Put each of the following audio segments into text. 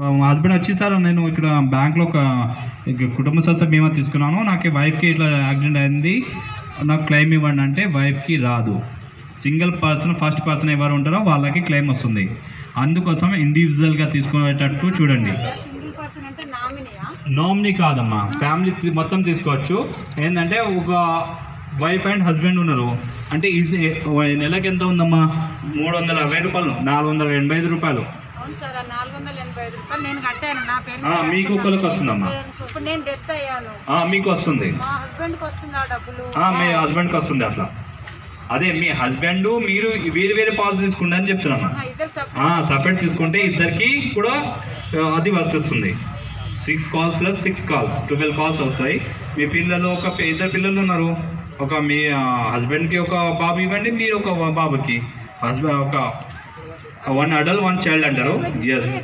Husband వచ్చి sir నేను ఇక్కడ బ్యాంక్లో ఒక కుటుంబ సంస్థ బీమా తీసుకున్నాను. నాకు వైఫ్కి ఇట్లా యాక్సిడెంట్ అయింది. నాకు క్లెయిమ్ ఇవ్వండి అంటే వైఫ్కి రాదు. సింగిల్ పర్సన్ ఫస్ట్ పర్సన్ ఎవరు ఉంటారో వాళ్ళకి క్లెయిమ్ వస్తుంది. అందుకోసం ఇండివిజువల్గా తీసుకునేటట్టు చూడండి. నామినీ కాదమ్మా. ఫ్యామిలీ మొత్తం తీసుకోవచ్చు. ఏంటంటే ఒక వైఫ్ అండ్ హస్బెండ్ ఉన్నారు. అంటే ఇది నెలకి ఎంత ఉందమ్మా? మూడు వందల అరవై రూపాయలు. నాలుగు వందల ఎనభై ఐదు రూపాయలు. అవును సార్ ఆ నాలుగు వందల ఎనభై ఐదు రూపాయలు నేను కట్టాను. నా పేరు ఆ, మీద మీకు. ఒకరికి వస్తుందమ్మా ఇప్పుడు నేను డెత్ అయ్యాను. ఆ, మీకు వస్తుంది మా హస్బెండ్కి వస్తుంది ఆ డబ్బులు. ఆ, మీ హస్బెండ్కి వస్తుంది అట్లా. అదే మీ హస్బెండ్ మీరు వేరు వేరే పాలసీ తీసుకుంటే అని చెప్తున్నాను. ఆహా, ఇద్దరు సపరేట్ తీసుకుంటే ఇద్దరికి కూడా అది వర్తిస్తుంది six calls plus six calls twelve calls అవుతాయి. మీ పిల్లలు ఒక ఇద్దరు పిల్లలు ఉన్నారు. ఒక మీ హస్బెండ్కి ఒక బాబు ఇవ్వండి మీరు ఒక బాబుకి. హస్బెండ్ ఒక వన్ అడల్ట్ వన్ చైల్డ్ అంటారు. ఎస్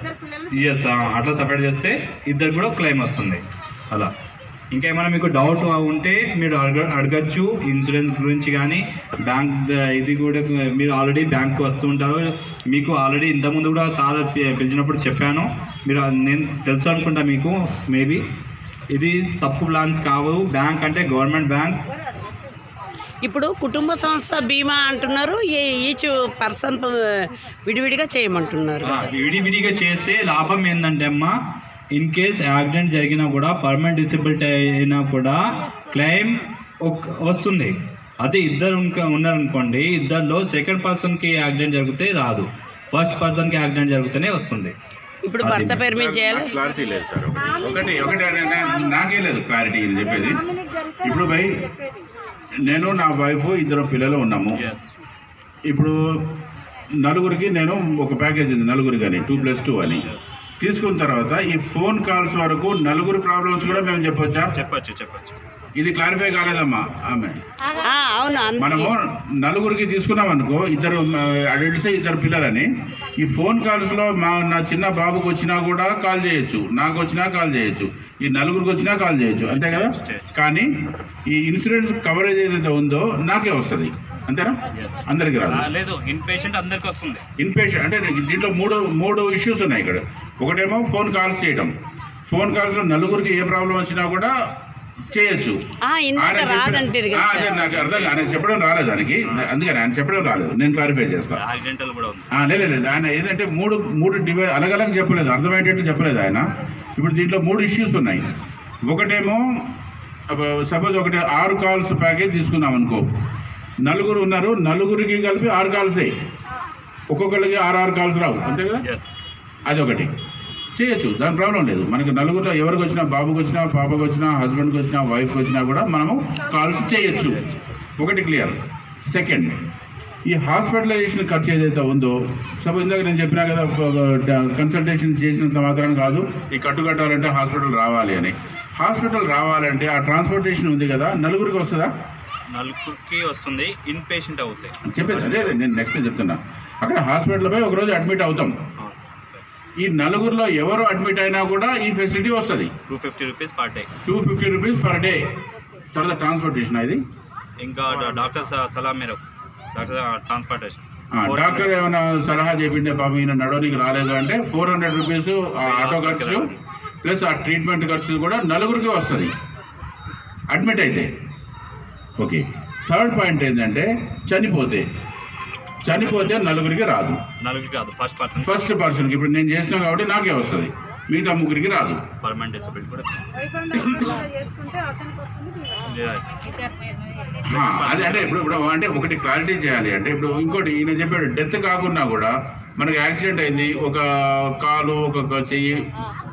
ఎస్ అట్లా సపరేట్ చేస్తే ఇద్దరు కూడా క్లెయిమ్ వస్తుంది. అలా. ఇంకా ఏమైనా మీకు డౌట్ ఉంటే మీరు అడగ అడగచ్చు. ఇన్సూరెన్స్ గురించి కానీ బ్యాంక్ ద- ఇది కూడా మీరు ఆల్రెడీ బ్యాంక్కి వస్తూ ఉంటారు. మీకు ఆల్రెడీ ఇంతకుముందు కూడా సార్ పిలిచినప్పుడు చెప్పాను. మీరు నేను తెలుసు అనుకుంటా మీకు మేబీ ఇది తప్పు ప్లాన్స్ కావు. బ్యాంక్ అంటే గవర్నమెంట్ బ్యాంక్ ఇప్పుడు కుటుంబ సంస్థ బీమా అంటున్నారు. ఈచ్ పర్సన్ విడివిడిగా చేయమంటున్నారు. ఆ, విడివిడిగా చేస్తే లాభం ఏంటంటే అమ్మా ఇన్ కేస్ యాక్సిడెంట్ జరిగినా కూడా పర్మనెంట్ డిసబిలిటీ అయినా కూడా క్లెయిమ్ వస్తుంది. అదే ఇద్దరు ఉన్నారనుకోండి ఇద్దరిలో సెకండ్ పర్సన్కి యాక్సిడెంట్ జరిగితే రాదు. ఫస్ట్ పర్సన్కి యాక్సిడెంట్ జరిగితేనే వస్తుంది. ఇప్పుడు భర్త పేరు మీద చేయాలి. క్లారిటీ లేదు సార్. ఒకటి ఒకటి నాకే లేదు క్లారిటీ చెప్పేది. ఇప్పుడు భయ్ చెప్పేది నేను నా వైఫ్ ఇద్దరు పిల్లలు ఉన్నాము. ఇప్పుడు నలుగురికి నేను ఒక ప్యాకేజ్ ఉంది నలుగురికి అని టూ ప్లస్ టూ అని తీసుకున్న తర్వాత ఈ ఫోన్ కాల్స్ వరకు నలుగురు ప్రాబ్లమ్స్ కూడా మేము చెప్పొచ్చా? చెప్పచ్చు చెప్పచ్చు. ఇది క్లారిఫై కాలేదమ్మా ఆమె. ఆ, అవును అంతే మనము నలుగురికి తీసుకున్నాం అనుకో ఇద్దరు అడల్ట్స్ ఇద్దరు పిల్లలని. ఈ ఫోన్ కాల్స్లో మా నా చిన్న బాబుకి వచ్చినా కూడా కాల్ చేయొచ్చు. నాకు వచ్చినా కాల్ చేయొచ్చు. ఈ నలుగురికి వచ్చినా కాల్ చేయొచ్చు. అంతే కదా? కానీ ఈ ఇన్సూరెన్స్ కవరేజ్ ఏదైతే ఉందో నాకే వస్తుంది. అంతేనా? అందరికి రాదు. లేదు. ఇన్ పేషెంట్ అందరికి వస్తుంది. ఇన్ పేషెంట్ అంటే దీంట్లో మూడు మూడు ఇష్యూస్ ఉన్నాయి ఇక్కడ. ఒకటేమో ఫోన్ కాల్స్ చేయడం ఫోన్ కాల్స్లో నలుగురికి ఏ ప్రాబ్లం వచ్చినా కూడా చేయొచ్చు. కదా అదే. నాకు అర్థం ఆయన చెప్పడం రాలేదు దానికి. అందుకని ఆయన చెప్పడం రాలేదు. నేను క్లారిఫై చేస్తాను యాక్సిడెంటల్ కూడా ఉంది. ఆ, లేదు లేదు ఆయన ఏదంటే మూడు మూడు డివై అలగలగ చెప్పలేదు. అర్థమయ్యేటట్టు చెప్పలేదు ఆయన. ఇప్పుడు దీంట్లో మూడు ఇష్యూస్ ఉన్నాయి. ఒకటేమో సపోజ్ ఒకటి ఆరు కాల్స్ ప్యాకేజ్ తీసుకుందాం అనుకో. నలుగురు ఉన్నారు. నలుగురికి కలిపి ఆరు కాల్సే ఒక్కొక్కరికి ఆరు ఆరు కాల్స్ రావు. అంతే కదా? అదొకటి. చేయొచ్చు. దాని ప్రాబ్లం లేదు. మనకి నలుగురిలో ఎవరికి వచ్చినా బాబుకి వచ్చినా పాపకి వచ్చినా హస్బెండ్కి వచ్చినా వైఫ్కి వచ్చినా కూడా మనము కాల్స్ చేయొచ్చు. ఒకటి క్లియర్. సెకండ్ ఈ హాస్పిటలైజేషన్ ఖర్చు ఏదైతే ఉందో సపోజ్ ఇందాక నేను చెప్పినా కదా కన్సల్టేషన్ చేసినంత మాత్రం కాదు ఈ కట్టు కట్టాలంటే హాస్పిటల్ రావాలి అని. హాస్పిటల్ రావాలంటే ఆ ట్రాన్స్పోర్టేషన్ ఉంది కదా నలుగురికి వస్తుందా? నలుగురికి వస్తుంది. ఇన్ పేషెంట్ అవుతాయి. చెప్పేది అదే నేను నెక్స్ట్ చెప్తున్నా. అక్కడ హాస్పిటల్ పోయి ఒకరోజు అడ్మిట్ అవుతాం. ఈ నలుగురిలో ఎవరు అడ్మిట్ అయినా కూడా ఈ ఫెసిలిటీ వస్తుంది. Two fifty rupees per day two fifty rupees per day తర్వాత ట్రాన్స్పోర్టేషన్ ఇది. ఇంకా డాక్టర్ సలహా మేరకు. డాక్టర్ ట్రాన్స్పోర్టేషన్ డాక్టర్ ఏమైనా సలహా చెప్పిండే పాపం ఈయన నడవనికి రాలేదు అంటే ఫోర్ హండ్రెడ్ రూపీస్ ఆటో ఖర్చు ప్లస్ ఆ ట్రీట్మెంట్ ఖర్చు కూడా నలుగురికి వస్తుంది. అడ్మిట్ అయితే. ఓకే థర్డ్ పాయింట్ ఏంటంటే చనిపోతే చనిపోతే నలుగురికి రాదు. నలుగురికి కాదు ఫస్ట్ పర్సన్ ఫస్ట్ పర్సన్కి ఇప్పుడు నేను చేసిన కాబట్టి నాకే వస్తుంది. మిగతా ముగ్గురికి రాదు. పర్మనెంట్ డిసబిలిటీ కూడా అదే అంటే ఇప్పుడు ఇప్పుడు అంటే ఒకటి క్లారిటీ చేయాలి అంటే ఇప్పుడు ఇంకోటి ఈయన చెప్పాడు డెత్ కాకుండా కూడా మనకి యాక్సిడెంట్ అయింది ఒక కాలు ఒక చెయ్యి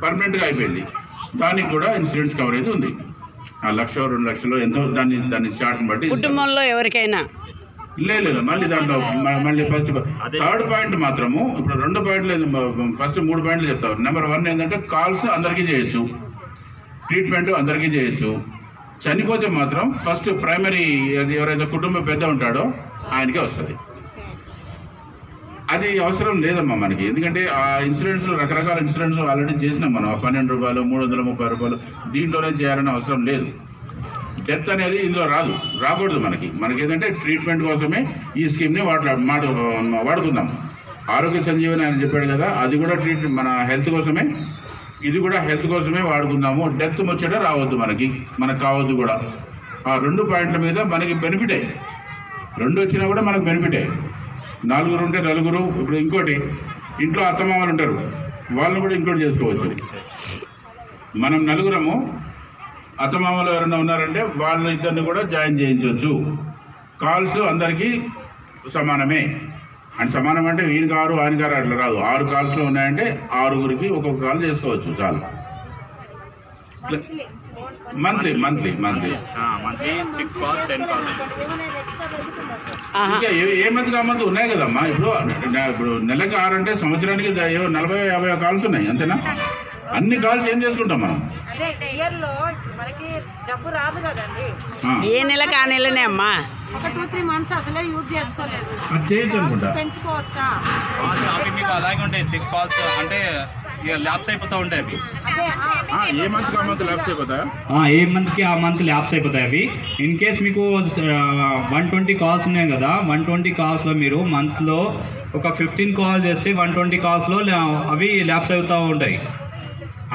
పర్మనెంట్గా అయిపోయింది. దానికి కూడా ఇన్సూరెన్స్ కవరేజ్ ఉంది. ఆ లక్ష రెండు లక్షలు ఎంతో దాన్ని దాన్ని స్టార్ట్ని బట్టి. కుటుంబంలో ఎవరికైనా లేదు లేదు మళ్ళీ దాంట్లో మళ్ళీ ఫస్ట్. థర్డ్ పాయింట్ మాత్రము ఇప్పుడు రెండు పాయింట్లు ఫస్ట్ మూడు పాయింట్లు చెప్తారు నెంబర్ వన్ ఏంటంటే కాల్స్ అందరికీ చేయొచ్చు. ట్రీట్మెంట్ అందరికీ చేయొచ్చు. చనిపోతే మాత్రం ఫస్ట్ ప్రైమరీ ఎవరైతే కుటుంబ పెద్ద ఉంటాడో ఆయనకే వస్తుంది. అది అవసరం లేదమ్మా మనకి. ఎందుకంటే ఆ ఇన్సూరెన్స్ రకరకాల ఇన్సూరెన్స్ ఆల్రెడీ చేసినాం మనం. ఆ పన్నెండు రూపాయలు మూడు వందల ముప్పై రూపాయలు దీంట్లోనే చేయాలని అవసరం లేదు. డెత్ అనేది ఇందులో రాదు రాకూడదు మనకి. మనకి ఏంటంటే ట్రీట్మెంట్ కోసమే ఈ స్కీమ్ని వాడ వాడుకుందాం. ఆరోగ్య సంజీవని ఆయన చెప్పాడు కదా అది కూడా ట్రీట్మెంట్ మన హెల్త్ కోసమే. ఇది కూడా హెల్త్ కోసమే వాడుకుందాము. డెత్ ముచ్చట రావద్దు మనకి. మనకు కావద్దు కూడా. ఆ రెండు పాయింట్ల మీద మనకి బెనిఫిటే. రెండు వచ్చినా కూడా మనకు బెనిఫిటే. నలుగురు ఉంటే నలుగురు ఇప్పుడు ఇంకోటి ఇంట్లో అత్తమామలు ఉంటారు. వాళ్ళని కూడా ఇంకోటి చేసుకోవచ్చు. మనం నలుగురము అత్తమామలు ఎవరైనా ఉన్నారంటే వాళ్ళ ఇద్దరిని కూడా జాయిన్ చేయించవచ్చు కాల్స్ అందరికీ సమానమే. అండ్ సమానం అంటే వీరికి ఆరు ఆయనకి ఆరు అట్లా రాదు. ఆరు కాల్స్లో ఉన్నాయంటే ఆరుగురికి ఒక్కొక్క కాల్ చేసుకోవచ్చు చాలు. మంత్లీ మంత్లీ మంత్లీ ఇంకా ఏ మంత్ కామంత్ ఉన్నాయి కదమ్మా? ఇప్పుడు ఇప్పుడు నెలకి ఆరు అంటే సంవత్సరానికి నలభై యాభై కాల్స్ ఉన్నాయి అంతేనా? అన్ని కాల్స్ ఏం చేసుకుంటాం మనం? అదే ఇయర్లో మనకి జబ్బు రాదు కదండి. ఆ, ఏ నెలకు ఆ నెలనే అమ్మా? ఒక టూ త్రీ మంత్స్ అసలే యూజ్ చేసుకోలేదు. అది చేయొచ్చు అనుకుంటా పెంచుకోవచ్చా? అవి మీకు అలాగే ఉంటాయి సిక్స్ కాల్స్ అంటే ఇక ల్యాబ్స్ అయిపోతూ ఉంటాయి అవి. అదే ఆ, ఆ, ఏ మంత్ ల్యాబ్స్ అయిపోతాయా ఏ మంత్కి ఆ మంత్ ల్యాబ్స్ అయిపోతాయి అవి. ఇన్ కేస్ మీకు వన్ ట్వంటీ కాల్స్ ఉన్నాయి కదా వన్ ట్వంటీ కాల్స్లో మీరు మంత్లో ఒక ఫిఫ్టీన్ కాల్ చేస్తే వన్ ట్వంటీ కాల్స్లో అవి ల్యాబ్స్ అవుతూ ఉంటాయి.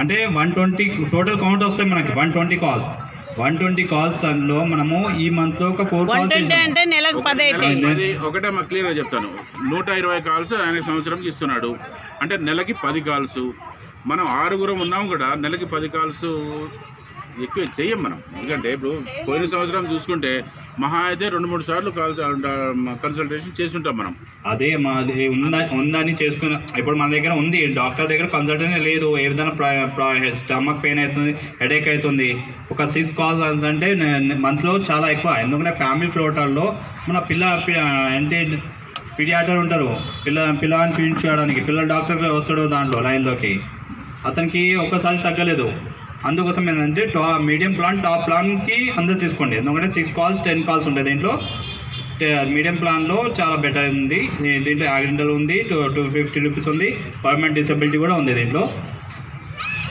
అంటే వన్ ట్వంటీ టోటల్ కౌంట్ వస్తాయి మనకి one twenty calls one twenty calls అందులో మనము ఈ మంత్లో ఒక ఫోర్ అంటే నెలకు పది ఒకటే మాకు క్లియర్గా చెప్తాను. నూట ఇరవై కాల్స్ ఆయన సంవత్సరంకి ఇస్తున్నాడు. అంటే నెలకి పది కాల్స్ మనం ఆరుగురం ఉన్నాం కూడా నెలకి పది కాల్స్ ఎక్కువ చెయ్యం మనం. ఎందుకంటే ఇప్పుడు పోయిన సంవత్సరం చూసుకుంటే మహా అయితే రెండు మూడు సార్లు కాల్స్ కన్సల్టేషన్ చేసి ఉంటాం మనం. అదే మాది ఉందా ఉందని చేసుకున్న ఇప్పుడు మన దగ్గర ఉంది. డాక్టర్ దగ్గర కన్సల్టేషన్ లేదు. ఏ విధంగా స్టమక్ పెయిన్ అవుతుంది హెడేక్ అవుతుంది. ఒక సిక్స్ కాల్స్ అంటే మంత్లో చాలా ఎక్కువ. ఎందుకంటే ఫ్యామిలీ ఫ్లోటర్లో మన పిల్ల పి- అంటే పిడియాటర్ ఉంటారు. పిల్ల పిల్లని చూపించడానికి పిల్లల డాక్టర్ వస్తాడు దాంట్లో లైన్లోకి. అతనికి ఒక్కసారి తగ్గలేదు. అందుకోసం ఏంటంటే టా మీడియం ప్లాన్ టాప్ ప్లాన్కి అందరు తీసుకోండి. ఎందుకంటే సిక్స్ కాల్స్ టెన్ కాల్స్ ఉంటాయి దీంట్లో. మీడియం ప్లాన్లో చాలా బెటర్ ఉంది. దీంట్లో యాక్సిడెంటల్ ఉంది టూ టూ ఫిఫ్టీ రూపీస్ ఉంది. పర్మనెంట్ డిసబిలిటీ కూడా ఉంది దీంట్లో.